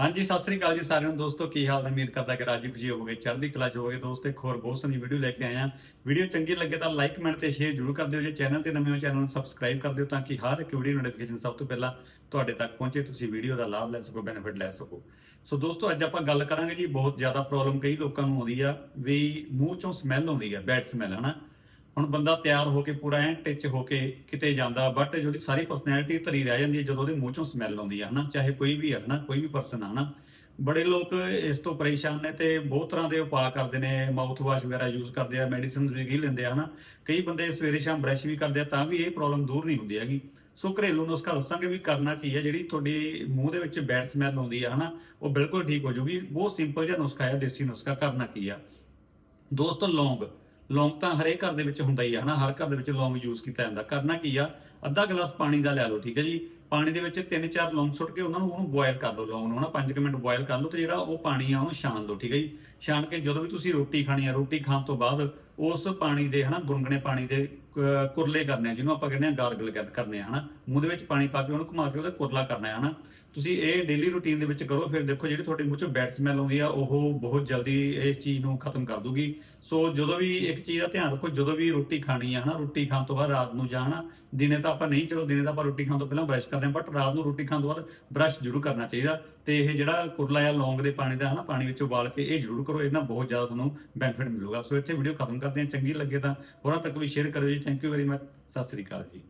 ਹਾਂਜੀ, ਸਤਿ ਸ੍ਰੀ ਅਕਾਲ ਜੀ ਸਾਰਿਆਂ ਨੂੰ। ਦੋਸਤੋ, ਕੀ ਹਾਲ ਹੈ? ਉਮੀਦ ਕਰਦਾ ਕਿ ਰਾਜੀਵ ਜੀ ਹੋਵੋਗੇ, ਚੜ੍ਹਦੀ ਕਲਾ ਚ ਹੋਵੋਗੇ। ਦੋਸਤੋ, ਇੱਕ ਹੋਰ ਬਹੁਤ ਸੋਹਣੀ ਵੀਡੀਓ ਲੈ ਕੇ ਆਏ ਹਾਂ। ਵੀਡੀਓ ਚੰਗੀ ਲੱਗੇ ਤਾਂ ਲਾਈਕ ਕਮੈਂਟ ਤੇ ਸ਼ੇਅਰ ਜ਼ਰੂਰ ਕਰ ਦਿਓ। ਜੇ ਚੈਨਲ ਤੇ ਨਵੇਂ ਹੋ ਚੈਨਲ ਨੂੰ ਸਬਸਕ੍ਰਾਈਬ ਕਰ ਦਿਓ ਤਾਂ ਕਿ ਹਰ ਇੱਕ ਵੀਡੀਓ ਨੋਟੀਫਿਕੇਸ਼ਨ ਸਭ ਤੋਂ ਪਹਿਲਾਂ ਤੁਹਾਡੇ ਤੱਕ ਪਹੁੰਚੇ, ਤੁਸੀਂ ਵੀਡੀਓ ਦਾ ਲਾਭ ਲੈ ਸਕੋ ਬੈਨੀਫਿਟ ਲੈ ਸਕੋ। ਸੋ ਦੋਸਤੋ, ਅੱਜ ਆਪਾਂ ਗੱਲ ਕਰਾਂਗੇ ਜੀ, ਬਹੁਤ ਜ਼ਿਆਦਾ ਪ੍ਰੋਬਲਮ ਕਈ ਲੋਕਾਂ ਨੂੰ ਆਉਂਦੀ ਆ, ਵੀ ਮੂੰਹ ਚੋਂ ਸਮੈਲ ਆਉਂਦੀ ਆ ਬੈਡ ਸਮੈਲ ਹਨਾ? ਹੁਣ ਬੰਦਾ ਤਿਆਰ ਹੋ ਕੇ ਪੂਰਾ ਐਂ ਟਿਚ ਹੋ ਕੇ ਕਿਤੇ ਜਾਂਦਾ ਬਟ ਜਿਹਦੀ ਸਾਰੀ ਪਰਸਨੈਲਿਟੀ ਧਰੀ ਰਹਿ ਜਾਂਦੀ ਹੈ, ਜਦੋਂ ਉਹਦੇ ਮੂੰਹ ਚੋਂ ਸਮੈਲ ਆਉਂਦੀ ਹੈ ਹਨਾ, ਚਾਹੇ ਕੋਈ ਵੀ ਹੈ ਹਨਾ, ਕੋਈ ਵੀ ਪਰਸਨ ਆ, ਹਨਾ, ਬੜੇ ਲੋਕ ਇਸ ਤੋਂ ਪਰੇਸ਼ਾਨ ਨੇ ਤੇ ਬਹੁਤ ਤਰ੍ਹਾਂ ਦੇ ਉਪਾਅ ਕਰਦੇ ਨੇ ਮਾਊਥ ਵਾਸ਼ ਵਗੈਰਾ ਯੂਜ਼ ਕਰਦੇ ਆ ਮੈਡੀਸਿਨਸ ਵੀ ਲੈਂਦੇ ਆ, ਹਨਾ, ਕਈ ਬੰਦੇ ਸਵੇਰੇ ਸ਼ਾਮ ਬ੍ਰਸ਼ ਵੀ ਕਰਦੇ ਆ, ਤਾਂ ਵੀ ਇਹ ਪ੍ਰੋਬਲਮ ਦੂਰ ਨਹੀਂ ਹੁੰਦੀ ਹੈਗੀ। ਸੋ ਘਰੇਲੂ ਨੁਸਖਾ ਦੱਸਾਂਗੇ ਵੀ ਕਰਨਾ ਕੀ ਹੈ, ਜਿਹੜੀ ਤੁਹਾਡੀ ਮੂੰਹ ਦੇ ਵਿੱਚ ਬੈਡ ਸਮੈਲ ਆਉਂਦੀ ਆ, ਹਨਾ, ਉਹ ਬਿਲਕੁਲ ਠੀਕ ਹੋ ਜੂਗੀ ਬਹੁਤ ਸਿੰਪਲ ਜਿਹਾ ਨੁਸਖਾ ਹੈ, ਦੇਸੀ ਨੁਸਖਾ ਕਰਨਾ ਕੀ ਆ। ਦੋਸਤੋ, ਲੌਂਗ। ਲੌਂਗ ਤਾਂ ਹਰੇਕ ਘਰ ਦੇ ਵਿੱਚ ਹੁੰਦਾ ਹੀ ਆ, ਹਨਾ? ਹਰ ਘਰ ਦੇ ਵਿੱਚ ਲੌਂਗ ਯੂਜ਼ ਕੀਤਾ ਜਾਂਦਾ। ਕਰਨਾ ਕੀ ਆ? ਅੱਧਾ ਗਲਾਸ ਪਾਣੀ ਦਾ ਲੈ ਲਓ, ਠੀਕ ਹੈ ਜੀ? ਪਾਣੀ ਦੇ ਵਿੱਚ ਤਿੰਨ ਚਾਰ ਲੌਂਗ ਸੁੱਟ ਕੇ ਉਹਨਾਂ ਨੂੰ ਉਹਨੂੰ ਬੋਇਲ ਕਰ ਲਓ ਲੌਂਗ ਨੂੰ, ਹਨਾ? 5 ਮਿੰਟ ਬੋਇਲ ਕਰ ਲਓ ਤੇ ਜਿਹੜਾ ਉਹ ਪਾਣੀ ਆ, ਉਹਨੂੰ ਛਾਣ ਲਓ, ਠੀਕ ਹੈ ਜੀ? ਛਾਣ ਕੇ ਜਦੋਂ ਵੀ ਤੁਸੀਂ ਰੋਟੀ ਖਾਣੀ ਆ, ਰੋਟੀ ਖਾਣ ਤੋਂ ਬਾਅਦ ਉਸ ਪਾਣੀ ਦੇ, ਹਨਾ ਗੁੰਗਣੇ ਪਾਣੀ ਦੇ ਕੁਰਲੇ ਕਰਨੇ ਆ, ਜਿਹਨੂੰ ਆਪਾਂ ਕਹਿੰਦੇ ਆ ਗਾਰਗਲ ਕਰਨੇ ਆ, ਹਨਾ। ਮੂੰਹ ਦੇ ਵਿੱਚ ਪਾਣੀ ਪਾ ਕੇ ਉਹਨੂੰ ਘੁਮਾ ਕੇ ਉਹਦਾ ਕੁਰਲਾ ਕਰਨਾ ਹੈ, ਹਨਾ। ਤੁਸੀਂ ਇਹ ਡੇਲੀ ਰੂਟੀਨ ਦੇ ਵਿੱਚ ਕਰੋ, ਫਿਰ ਦੇਖੋ ਜਿਹੜੀ ਤੁਹਾਡੇ ਮੂੰਹ ਚੋਂ ਬੈਡ ਸਮੈਲ ਆਉਂਦੀ ਆ, ਉਹ ਬਹੁਤ ਜਲਦੀ ਇਸ ਚੀਜ਼ ਨੂੰ ਖਤਮ ਕਰ ਦੂਗੀ। ਸੋ ਜਦੋਂ ਵੀ ਇੱਕ ਚੀਜ਼ ਦਾ ਧਿਆਨ ਰੱਖੋ, ਜਦੋਂ ਵੀ ਰੋਟੀ ਖਾਣੀ ਆ, ਹਨਾ, ਰੋਟੀ ਖਾਣ ਤੋਂ ਬਾਅਦ ਰਾਤ ਨੂੰ ਜਾਂ, ਹਨਾ, ਦਿਨੇ ਤਾਂ ਆਪਾਂ ਨਹੀਂ, ਚਲੋ ਦਿਨੇ ਤਾਂ ਆਪਾਂ ਰੋਟੀ ਖਾਣ ਤੋਂ ਪਹਿਲਾਂ ਬ੍ਰਸ਼ ਕਰਦੇ ਹਾਂ ਬਟ ਰਾਤ ਨੂੰ ਰੋਟੀ ਖਾਣ ਤੋਂ ਬਾਅਦ ਬ੍ਰਸ਼ ਜ਼ਰੂਰ ਕਰਨਾ ਚਾਹੀਦਾ। ਤੇ ਇਹ ਜਿਹੜਾ ਕੁਰਲਾ ਆ ਲੌਂਗ ਦੇ ਪਾਣੀ ਦਾ, ਹਨਾ, ਪਾਣੀ ਵਿੱਚ ਉਬਾਲ ਕੇ ਇਹ ਜ਼ਰੂਰ ਕਰੋ ਇਹਨਾਂ ਬਹੁਤ ਜ਼ਿਆਦਾ ਤੁਹਾਨੂੰ ਬੈਨੀਫਿਟ ਮਿਲੂਗਾ। ਸੋ ਇੱਥੇ ਵੀਡੀਓ ਖਤਮ ਕਰ ਕਰਦੇ ਹਾਂ, ਚੰਗੀ ਲੱਗੇ ਤਾਂ ਹੋਰਾਂ ਤੱਕ ਵੀ ਸ਼ੇਅਰ ਕਰਿਓ ਜੀ। Thank you very much Sat Sri ਅਕਾਲ ਜੀ।